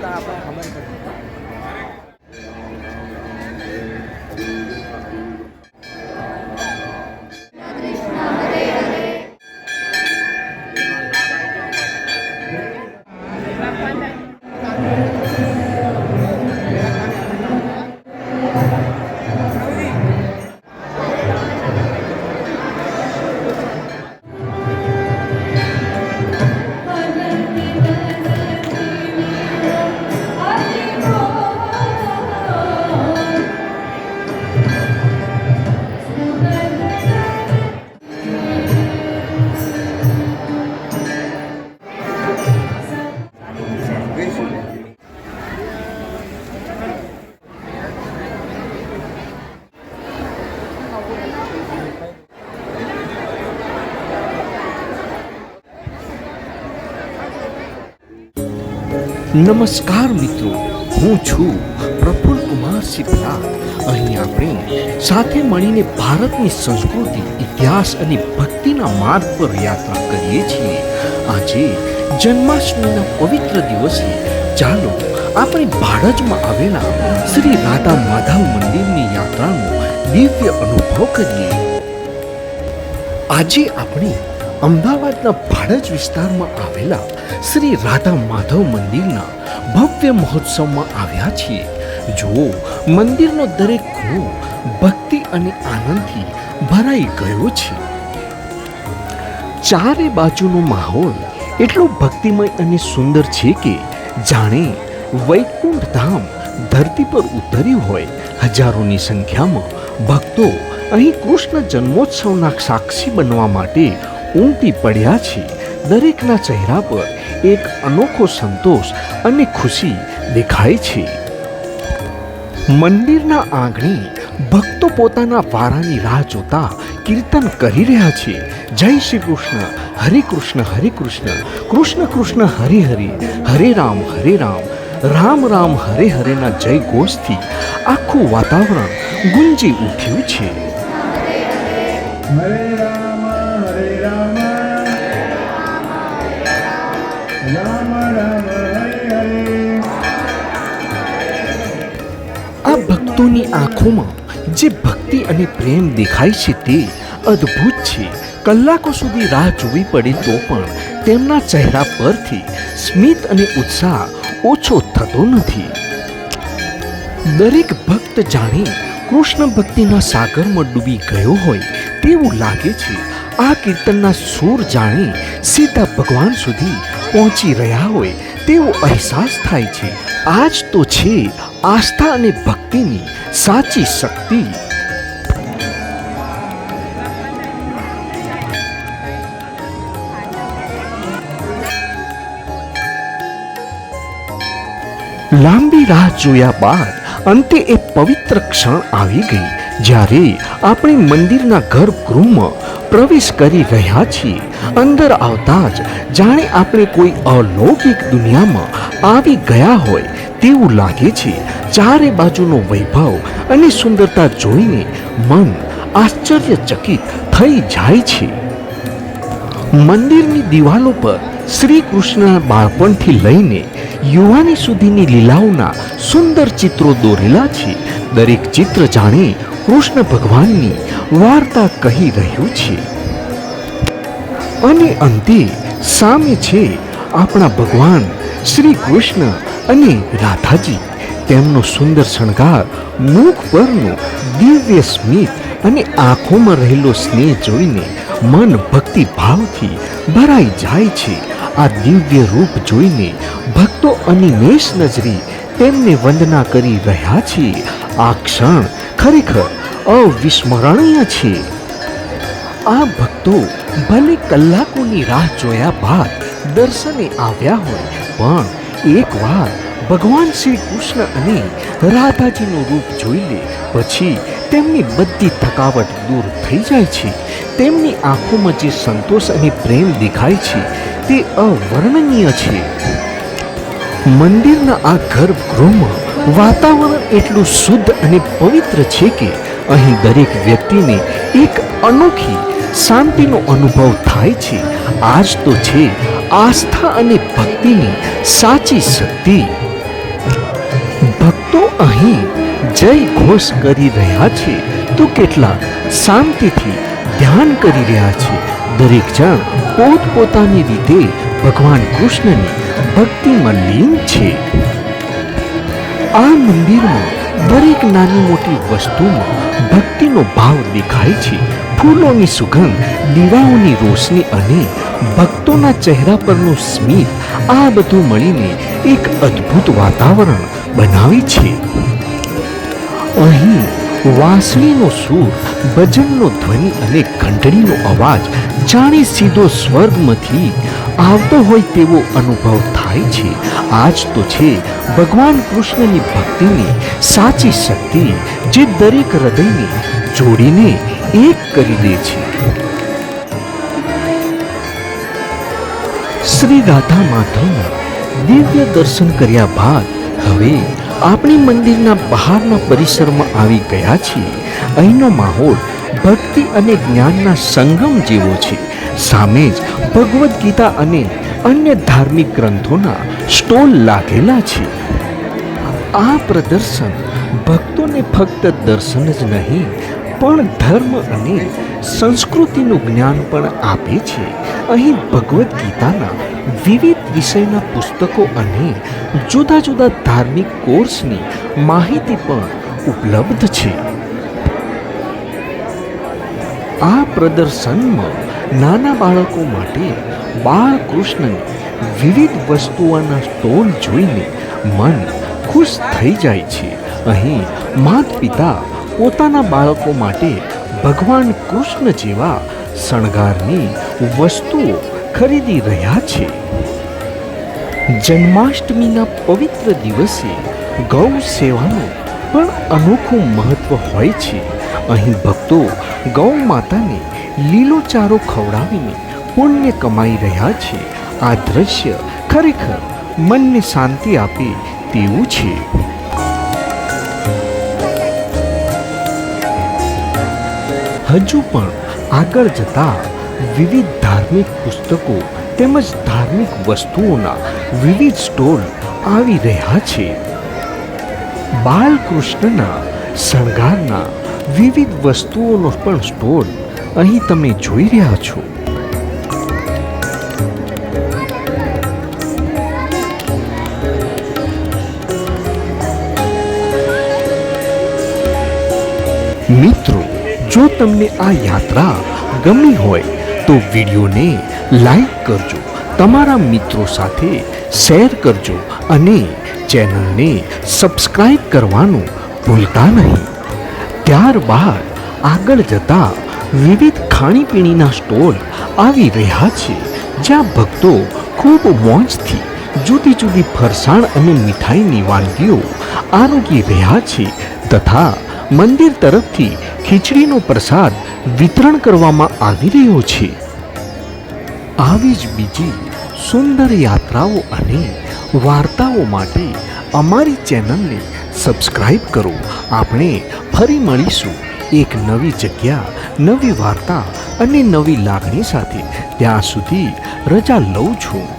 大家帮我们。નમસ્કાર મિત્રો, હું છું પ્રફુલ કુમાર સિદ્ધનાથ અહીં આપણે સાથે મળીને ભારતની સંસ્કૃતિ, ઇતિહાસ અને ભક્તિના માર્ગ પર યાત્રા કરીએ છીએ. આજે જન્માષ્ટમીના પવિત્ર દિવસે, ચાલો આપણે ભાડજમાં આવેલા શ્રી રાધા માધવ મંદિરની યાત્રાનો દિવ્ય અનુભવ કરીએ. આજે આપણે અમદાવાદના ભાડજ વિસ્તારમાં આવેલા શ્રી રાધા માધવ મંદિરના ભવ્ય મહોત્સવમાં આવ્યા છીએ. જુઓ, મંદિરનો દરેક ખૂણો ભક્તિ અને આનંદથી ભરાઈ ગયો છે. ચારે બાજુનો માહોલ એટલો ભક્તિમય અને સુંદર છે કે જાણે વૈકુંઠ ધામ ધરતી પર ઉતર્યું હોય હજારોની સંખ્યામાં ભક્તો અહીં કૃષ્ણ જન્મોત્સવના સાક્ષી બનવા માટે ઉમટી પડ્યા છે. દરેકના ચહેરા પર એક અનોખો સંતોષ અને ખુશી દેખાય છે. મંદિરના આંગણે ભક્તો પોતાના વારાની રાહ જોતા કીર્તન કરી રહ્યા છે. જય શ્રી કૃષ્ણ, હરે કૃષ્ણ હરે કૃષ્ણ કૃષ્ણ કૃષ્ણ, હરે હરે હરે રામ હરે રામ રામ રામ, હરે હરેના જય ઘોષથી આખું વાતાવરણ ગુંજી ઉઠ્યું છે. ભક્તોની આંખોમાં જે ભક્તિ અને પ્રેમ દેખાય છે તે અદ્ભુત છે. કલાકો સુધી રાહ જોવી પડે તો પણ તેમના ચહેરા પરથી સ્મિત અને ઉત્સાહ ઓછો થતો નથી. દરેક ભક્ત જાણે કૃષ્ણ ભક્તિના સાગરમાં ડૂબી ગયો હોય તેવું લાગે છે. આ કીર્તનના સૂર જાણે સીધા ભગવાન સુધી પહોંચી રહ્યા હોય તેવો અહેસાસ થાય છે. આ જ તો છે આસ્થા અને ભક્તિની સાચી શક્તિ. લાંબી રાહ જોયા બાદ અંતે એ પવિત્ર ક્ષણ આવી ગઈ. જ્યારે આપણે મંદિરના ગર્ભગૃહમાં પ્રવેશ કરી રહ્યા છીએ. અંદર આવતા જ જાણે આપણે કોઈ અલૌકિક દુનિયામાં આવી ગયા હોય તેવું લાગે છે. ચારે બાજુનો વૈભવ અને સુંદરતા જોઈને મન આશ્ચર્યચકિત થઈ જાય છે. મંદિરની દિવાલો પર શ્રી કૃષ્ણના બાળપણથી લઈને યુવાની સુધીની લીલાઓના સુંદર ચિત્રો દોરેલા છે. દરેક ચિત્ર જાણે કૃષ્ણ ભગવાનની વાર્તા કહી રહ્યું છે. અને અંતે સામે છે આપણા ભગવાન શ્રી કૃષ્ણ અને રાધાજી. તેમનો સુંદર શણગાર મુખ પરનો દિવ્ય સ્મિત અને આંખોમાં રહેલો સ્નેહ જોઈને મન ભક્તિ ભાવથી ભરાઈ જાય છે. આ દિવ્ય રૂપ જોઈને ભક્તો અનિમેષ નજરી તેમને વંદના કરી રહ્યા છે. આ ક્ષણ ખરેખર અવિસ્મરણીય છે. આ ભક્તો ભલે કલાકોની રાહ જોયા બાદ દર્શને આવ્યા હોય, પણ એકવાર ભગવાન શ્રી કૃષ્ણ અને રાધાજીનું રૂપ જોઈ લે, પછી તેમની બધી થકાવટ દૂર થઈ જાય છે. તેમની આંખોમાં જે સંતોષ અને પ્રેમ દેખાય છે, તે અવર્ણનીય છે. મંદિરના આ ગર્ભગૃહમાં વાતાવરણ એટલું શુદ્ધ અને પવિત્ર છે કે અહીં દરેક વ્યક્તિને એક અનોખી શાંતિનો અનુભવ થાય છે. આજ તો છે આસ્થા અને ભક્તિની સાચી શક્તિ. ભક્તો અહીં જય ઘોષ કરી રહ્યા છે. તો કેટલા શાંતિથી ધ્યાન કરી રહ્યા છે. દરેક જણ પોતપોતાની રીતે ભગવાન કૃષ્ણની ભક્તિમાં લીન છે. આ મંદિરમાં દરેક નાની મોટી વસ્તુમાં ભક્તિનો ભાવ દેખાય છે. ફૂલોની સુગંધ, દીવાઓની રોશની અને ભક્તોના ચહેરા પરનું સ્મિત આ બધું મળીને એક અદ્ભુત વાતાવરણ બનાવે છે. અહીં વાંસળીનો સૂર, ભજનનો ધ્વનિ અને ઘંટડીનો અવાજ જાણે સીધો સ્વર્ગમાંથી આવતો હોય તેવો અનુભવ થાય છે. આજ તો છે ભગવાન કૃષ્ણની ભક્તિની સાચી શક્તિ જે દરેક હૃદયને જોડીને એક કરી દે છે. શ્રી રાધા માધવના દિવ્ય દર્શન કર્યા બાદ હવે આપણી મંદિરના બહારના પરિસરમાં આવી ગયા છીએ. અહીંનો માહોલ ભક્તિ અને જ્ઞાનના સંગમ જેવો છે. સામે જ ભગવદ્ ગીતા અને અન્ય ધાર્મિક ગ્રંથોના સ્ટોલ લાગેલા છે. આ પ્રદર્શન ભક્તોને ફક્ત દર્શન જ નહીં, પણ ધર્મ અને સંસ્કૃતિનું જ્ઞાન પણ આપે છે. અહીં ભગવદ્ ગીતાના વિવિધ વિષયના પુસ્તકો અને જુદા જુદા ધાર્મિક કોર્સની માહિતી પણ ઉપલબ્ધ છે. આ પ્રદર્શનમાં નાના બાળકો માટે બાળકૃષ્ણની વિવિધ વસ્તુઓના સ્ટોલ જોઈને મન ખુશ થઈ જાય છે. અહીં માત પિતા પોતાના બાળકો માટે ભગવાન કૃષ્ણ જેવા શણગારની વસ્તુઓ ખરીદી રહ્યા છે. જન્માષ્ટમીના પવિત્ર દિવસે ગૌ સેવાનું પણ અનોખું મહત્વ હોય છે. અહીં ભક્તો ગૌ માતાને લીલો ચારો ખવડાવીને પુણ્ય કમાઈ રહ્યા છે. આ દ્રશ્ય ખરેખર મનને શાંતિ આપે તેવું છે. હજુ પણ આગળ જતા વિવિધ ધાર્મિક પુસ્તકો તેમજ ધાર્મિક વસ્તુઓના વિવિધ સ્ટોલ આવી રહ્યા છે. બાલકૃષ્ણના શણગારના વિવિધ વસ્તુઓનો પણ સ્ટોલ અહીં તમે જોઈ રહ્યા છો. મિત્રો, જો તમને આ યાત્રા ગમી હોય તો વિડીયોને લાઈક કરજો, તમારા મિત્રો સાથે શેર કરજો અને ચેનલને સબસ્ક્રાઈબ કરવાનું ભૂલતા નહીં. ત્યારબાદ આગળ જતા વિવિધ ખાણીપીણીના સ્ટોલ આવી રહ્યા છે, જ્યાં ભક્તો ખૂબ મોજથી જુદી જુદી ફરસાણ અને મીઠાઈની વાનગીઓ આરોગી રહ્યા છે તથા મંદિર તરફથી ખીચડીનો પ્રસાદ વિતરણ કરવામાં આવી રહ્યો છે. આવી જ બીજી સુંદર યાત્રાઓ અને વાર્તાઓ માટે અમારી ચેનલને સબસ્ક્રાઈબ કરો. આપણે ફરી મળીશું એક નવી જગ્યા, નવી વાર્તા અને નવી લાગણી સાથે. ત્યાં સુધી રજા લઉં છું.